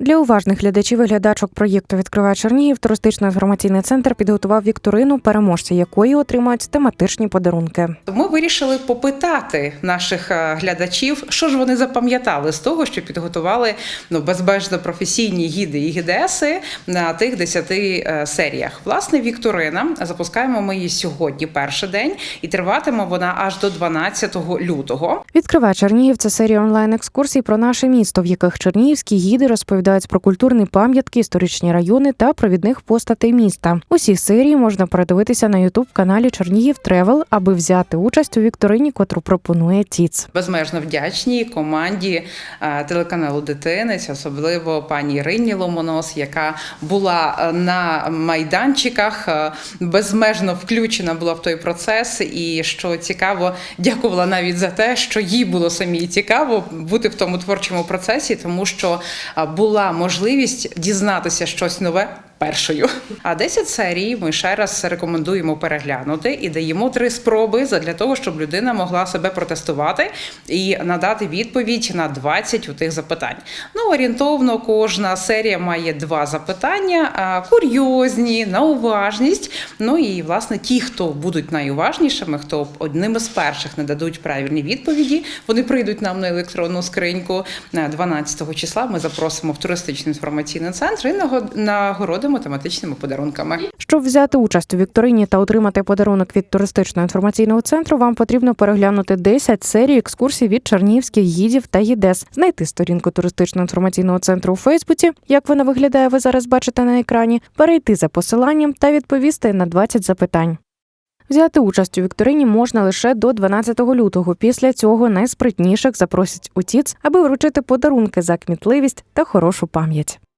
Для уважних глядачів і глядачок проєкту Відкриває Чернігів туристично-інформаційний центр підготував вікторину, переможці якої отримають тематичні подарунки. Ми вирішили попитати наших е, глядачів, що ж вони запам'ятали з того, що підготували ну безбежно професійні гіди і гідеси на тих 10 е, серіях. Власне, вікторина запускаємо ми її сьогодні, перший день, і триватиме вона аж до 12 лютого. Відкриває Чернігів це серія онлайн-екскурсій про наше місто, в яких чернігівські гіди розповідають про культурні пам'ятки, історичні райони та провідних постатей міста. Усі серії можна передивитися на ютуб каналі Чернігів Тревел, аби взяти участь у вікторині, котру пропонує ТІЦ. Безмежно вдячні команді е, телеканалу Дитинець, особливо пані Ірині Ломонос, яка була е, на майданчиках, е, безмежно включена була в той процес. І що цікаво, дякувала навіть за те, що їй було самі цікаво бути в тому творчому процесі, тому що е, була можливість дізнатися щось нове. Першою, а 10 серій ми ще раз рекомендуємо переглянути і даємо три спроби для того, щоб людина могла себе протестувати і надати відповідь на 20 у тих запитань. Ну орієнтовно кожна серія має два запитання: курйозні, на уважність. Ну і власне ті, хто будуть найуважнішими, хто одними з перших не дадуть правильні відповіді, вони прийдуть нам на електронну скриньку 12 числа. Ми запросимо в туристичний інформаційний центр і наго- нагородимо тематичними подарунками. Щоб взяти участь у вікторині та отримати подарунок від туристично-інформаційного центру, вам потрібно переглянути 10 серій екскурсій від чернігівських гідів та гідес, знайти сторінку туристично-інформаційного центру у Фейсбуці, як вона виглядає, ви зараз бачите на екрані, перейти за посиланням та відповісти на 20 запитань. Взяти участь у вікторині можна лише до 12 лютого. Після цього найспритніших запросять у ТІЦ, аби вручити подарунки за кмітливість та хорошу пам'ять.